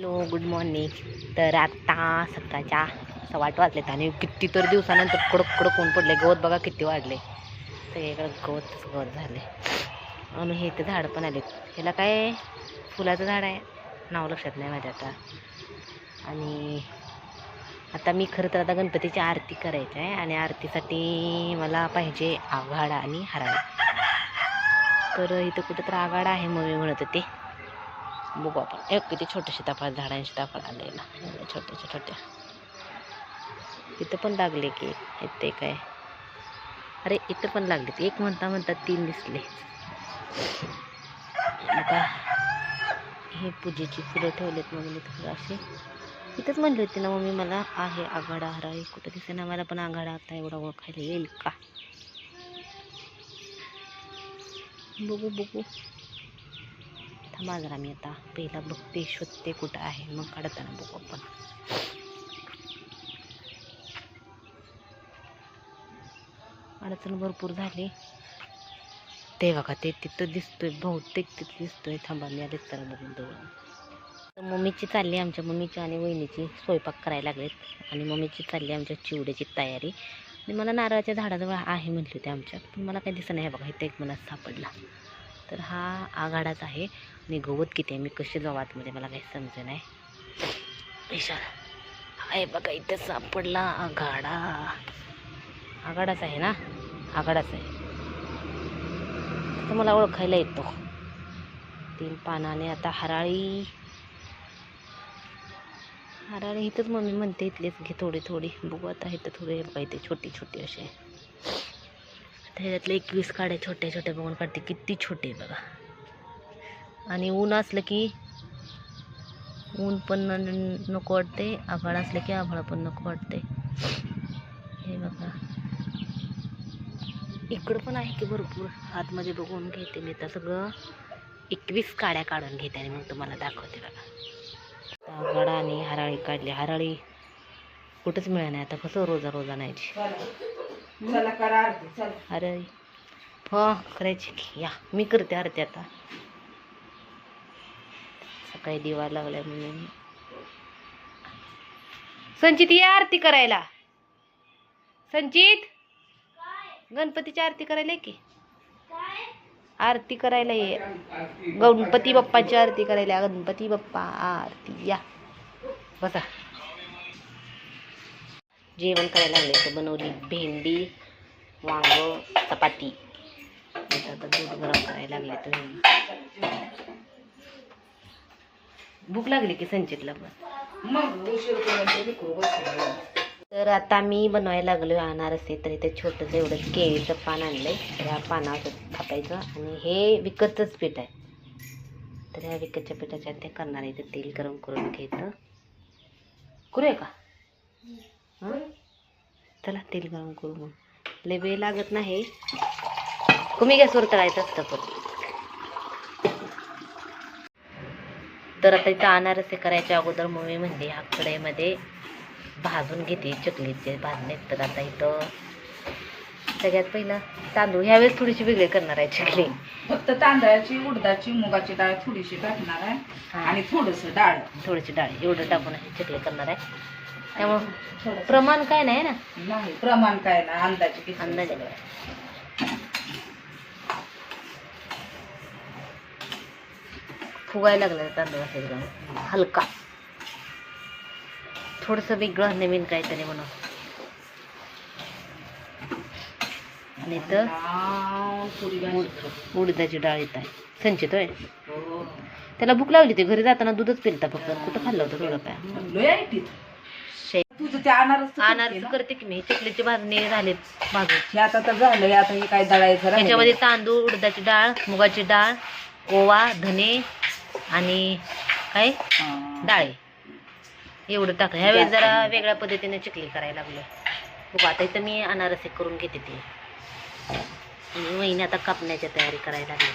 Hello good morning तर आता सकाळच्या सव्वा आठ वाजलेत आणि किती तर दिवसानंतर कडक कडक कोण पडले गवत बघा किती वाढले सगळीकडे गवतच गवत झाले आणि हे इथे झाडं पण आलेत. ह्याला काय फुलाचं झाड आहे? नाव लक्षात नाही माझ्या आता. आणि आता मी खरं तर आता गणपतीची आरती करायची आहे आणि आरतीसाठी मला पाहिजे आघाडा आणि हराळा. तर इथं कुठं तर आघाडा आहे मग मी म्हणत होते. बघू आपण. एक किती छोटे सीताफळ झाडांचे सीताफळ आले ना छोट्याच्या छोट्या इथं पण लागले की ते काय? अरे इथं पण लागले एक म्हणता म्हणता तीन दिसले. आता हे पूजेची फुलं ठेवलेत मग मी थोडं असे इथंच म्हणले होती ना मम्मी मला आहे आघाडा हराळी कुठं दिसे ना मला पण आघाडा आता एवढा ओळखायला येईल का? बघू बघू. थांबा जरा मी आता पहिला बघते शोधते कुठं आहे मग काढताना बघू आपण. अडचण भरपूर झाली. ते बघा ते तिथं दिसतोय बहुतेक तिथं दिसतोय. थांबा मी आलेच तर बघून जवळ तर मम्मीची चालली आमच्या मम्मीची आणि वहिनीची स्वयंपाक करायला लागलेत. आणि मम्मीची चालली आमच्या चिवड्याची तयारी. आणि मला नारळाच्या झाडाजवळ आहे म्हटली होती आमच्या पण मला काही दिसत नाही. हे बघा इथे एक मला सापडला. तर हा आघाडाच आहे. आणि गवत किती आहे? मी कशी जाऊ आतमध्ये? मला काही समजे नाही. आहे बघा इथं सापडला आघाडा. आघाडाच आहे ना? आघाडाच आहे. तर मला ओळखायला येतो. तीन पानाने आता हराळी. हराळी इथंच मम्मी म्हणते इथलेच घे थोडी थोडी. बघू आता इथं थोडे बघा इथे छोटी छोटी असे त्याच्यातले एकवीस काड्या छोट्या छोट्या बघून काढते. किती छोटे आहे बघा. आणि ऊन असलं की ऊन पण न- नको वाटते आभाळ असलं की आभाळ पण नको वाटते. हे बघा. इकडं पण आहे की भरपूर. आतमध्ये बघून घेते मी तर सगळं. एकवीस काड्या काढून घेते आणि मग तुम्हाला दाखवते बघा. आभाळ आणि हराळी काढली. हराळी कुठंच मिळणार नाही. आता कसं रोजा रोजा नाहीची चला करा आरती चला. अरे हो करायची की. या मी करते आरती आता. सकाळी दिवा लागलाय म्हणून. संचित या आरती करायला. संचित? गणपतीची आरती करायला ये की? आरती करायला ये. गणपती बाप्पाची आरती करायला या. गणपती बाप्पा आरती या. बसा. जेवण करायला लागले तर बनवली भेंडी वांग चपाती. आता दूध गरम करायला लागले तर भूक लागली की संचितला पण. तर आता मी बनवायला लागलो अनारसे तर इथे छोटंसं एवढं केळीचं पान आणलंय. तर या पानावर थापायचं आणि हे विकतच पीठ आहे. तर ह्या विकतच्या पिठाच्या ते करणार आहे. ते तेल गरम करून घ्यायचं. करूया का? हं? चला तेल गरम करू मग. लय वेळ लागत नाही. कमी गॅसवर तळायचं असतं पण. तर आता इथं अनारसे करायच्या अगोदर मम्मी म्हणते ह्या कढईमध्ये भाजून घेते चकलीचे भाजणे. तर आता इथं सगळ्यात पहिलं तांदूळ. ह्यावेळेस थोडीशी वेगळी करणार आहे चकली. फक्त तांदळाची उडदाची मुगाची डाळ थोडीशी टाकणार आहे. आणि थोडस डाळ. थोडीशी डाळ एवढं टाकून चकली करणार आहे. त्यामुळं. प्रमाण काय नाही ना? नाही प्रमाण काय ना अंदाजे किती अंदाजे. फुगायला लागलं तांदूळ असं एकदम. हलका. थोडंसं वेगळं नवीन काहीतरी म्हणून. आणि तर. उडदाची डाळ येत आहे. संचित होय? हो. त्याला भूक लागली होती घरी जाताना दूधच पिलता फक्त. कुठं खाल्लं होतं थोडं काय? तुझं ते अनारस तर करते अनारस ना? करते की मी चकलीची भाजणी झाले भाजून हे आता तर झालंय आता हे काय दळायचं राहिलंय. त्याच्यामध्ये तांदूळ उडदाची डाळ मुगाची डाळ ओवा धने आणि काय? हा. डाळे. एवढं टाकलं ह्यावेळेस जरा वेगळ्या पद्धतीने चकली करायला लागलो. बघू आता इथं मी अनारसे करून घेते ते. आणि वहिनी आता कापण्याची तयारी करायला लागली.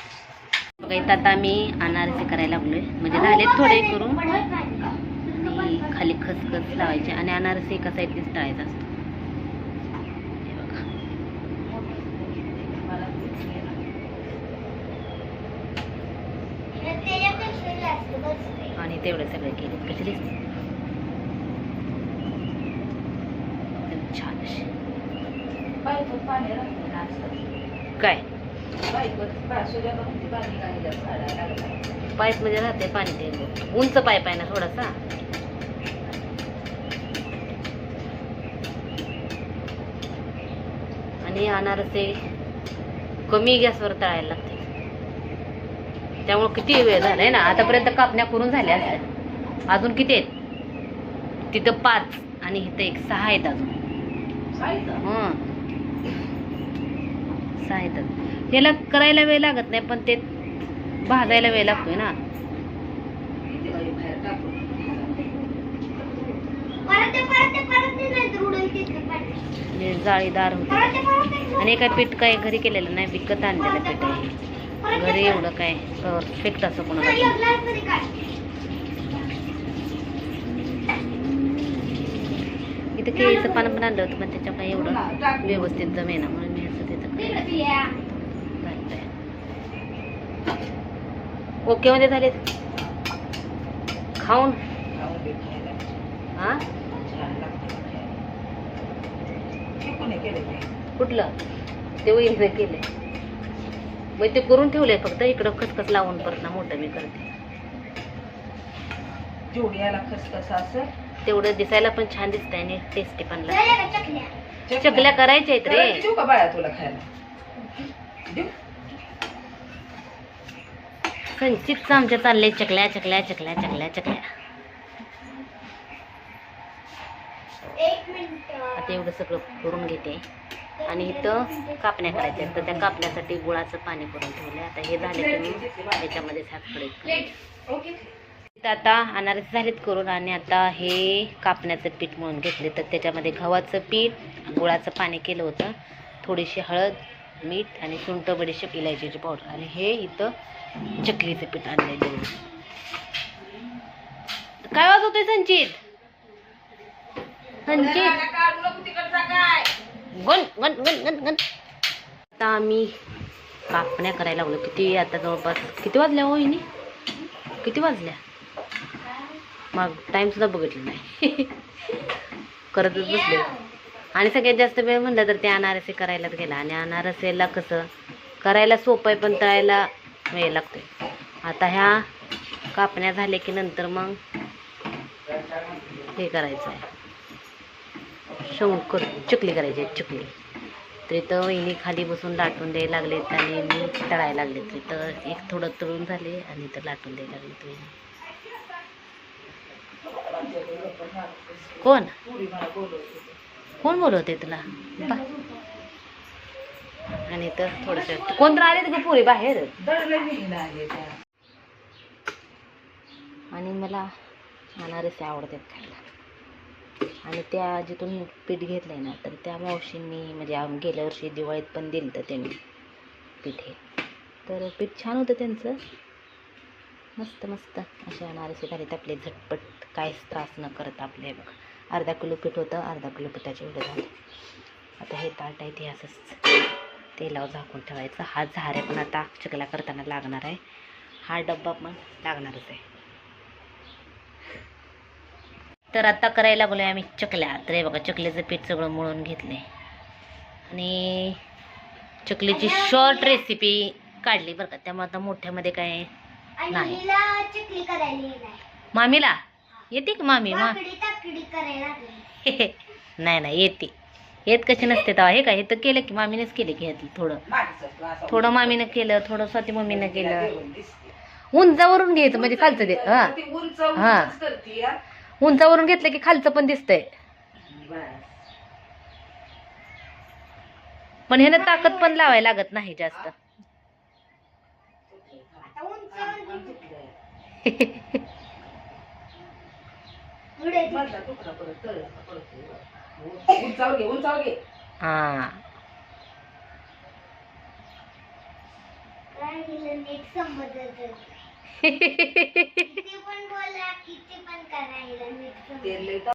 बघा इथं आता मी अनारसे करायला लागलोय. म्हणजे झाले थोडे करून. खाली खसखस लावायचे आणि अनारसे एका साईडनेच टाळायचा असतो. बघा. आणि तेवढं सगळं केलं. कशी दिसते? छान अशी. काय? पाईप म्हणजे राहते पाणी ते. उंच पाईप आहे ना थोडासा? आणि अनारसे कमी गॅसवर तळायला लागते. त्यामुळे किती वेळ झालाय ना? आतापर्यंत कापण्या करून झाल्या असत्या. अजून किती आहेत? तिथं पाच आणि इथं एक. सहा आहेत अजून? हं. सहा आहेत. त्याला करायला वेळ लागत नाही पण ते भाजायला वेळ लागतोय ना किती बाई बाहेर टाकून. म्हणजे जाळीदार होते. आणि काय पीठ काय घरी केलेलं नाही विकत आणलेलं पीठ आहे. घरी एवढं काय परफेक्ट असं कोणाला इथं केळीचं पान पण आणलं होतं पण त्याच्या काही एवढं व्यवस्थित जमेना म्हणून मी असं तिथं ओके मध्ये झाले खाऊन. हां हा छान लागते खायला. हे कोणी केलं ते? कुठलं? ते वहिनीने केले मग ते करून ठेवलंय फक्त इकडं खसखस लावून परत ना मोठं मी करते. जेवढी याला खसखस असं तेवढं दिसायला पण छान दिसतंय आणि टेस्टी पण लागते चकल्या. करायच्या आहेत रे. देऊ का बाळा तुला खायला? देऊ. संचितचं आमच्या चाललंय चकल्या चकल्या चकल्या चकल्या चकल्या. आता एवढं सगळं करून घेते. आणि इथं कापण्या करायच्या तर त्या कापण्यासाठी गुळाचं पाणी करून ठेवलं आता हे झाले की मी त्याच्यामध्ये साखर आता अनारस झालेत करून आणि आता हे कापण्याचं पीठ म्हणून घेतले. तर त्याच्यामध्ये गव्हाचं पीठ गुळाचं पाणी केलं होतं. थोडीशी हळद मीठ आणि सुंट बडीशेप इलायचीची पावडर. आणि हे इथं चकलीचं पीठ आणलेलं काय वाजवतोय संचित संचित काढू नको तिकडचा काय गण गण गण गण गण. आता आम्ही कापण्या करायला लागलो. किती आता जवळपास किती वाजल्या हो वहिनी किती वाजल्या? मग टाइम सुद्धा बघितलं नाही. करतच बसले. आणि सगळ्यात जास्त वेळ म्हणलं तर ते अनारसे करायलाच गेला. आणि अनारसेला कसं करायला सोपं आहे पण तळायला वेळ लागतोय. आता ह्या कापण्या झाल्या की नंतर मग हे करायचं आहे. शंकर चकली करायची आहे, चकली. तर इथं वहिनी खाली बसून लाटून द्यायला लागलेत आणि मी तळायला लागले. तर एक थोडं तळून झाले आणि इथं लाटून द्यायला लागले वहिनी कोण? कोण बोलवते तुला? बा. आणि तर थोडस कोण तर आले ग पुरी बाहेर. आणि मला अनारसे आवडतात खायला. आणि त्या जिथून पीठ घेतलं आहे ना तर त्या मावशींनी म्हणजे गेल्या वर्षी दिवाळीत पण दिलं तर त्यांनी पीठ हे. तर पीठ छान होतं त्यांचं. मस्त मस्त. असे अनारसे झाले आपले झटपट. काहीच त्रास न करत आपले बघ. अर्धा किलो पीठ होतं अर्धा किलो पिठाचे एवढं झाले. आता हे ताट आहे ते असंच. तेलावर झाकून ठेवायचं. हा झाऱ्या पण आता चकला करताना लागणार आहे. हा डब्बा पण लागणारच आहे. तर आता करायला लागलोय आम्ही चकल्या. तर हे बघा चकलीचं पीठ सगळं मळून घेतलंय. आणि चकलीची शॉर्ट रेसिपी काढली बरं का. त्यामुळे आता मोठ्यामध्ये काय नाही. चकली करायला येणार मामीला? येते का मामी? मा नाही नाही येते. येत कशी नसते तेव्हा. हे काय हे तर केलं की मामीनेच केले की ह्यातलं थोडं. थोडं मामीनं केलं थोडं स्वाती मम्मीनं केलं. उंचावरून घ्यायचं म्हणजे खालचं दे हा. ती उंच हा. उंचावरून घेतलं की खालचं पण दिसतंय. पण ह्यानं ताकद पण लावायला लागत नाही जास्त. हा. नीट समजत ते पण बोला किती पण करायला लय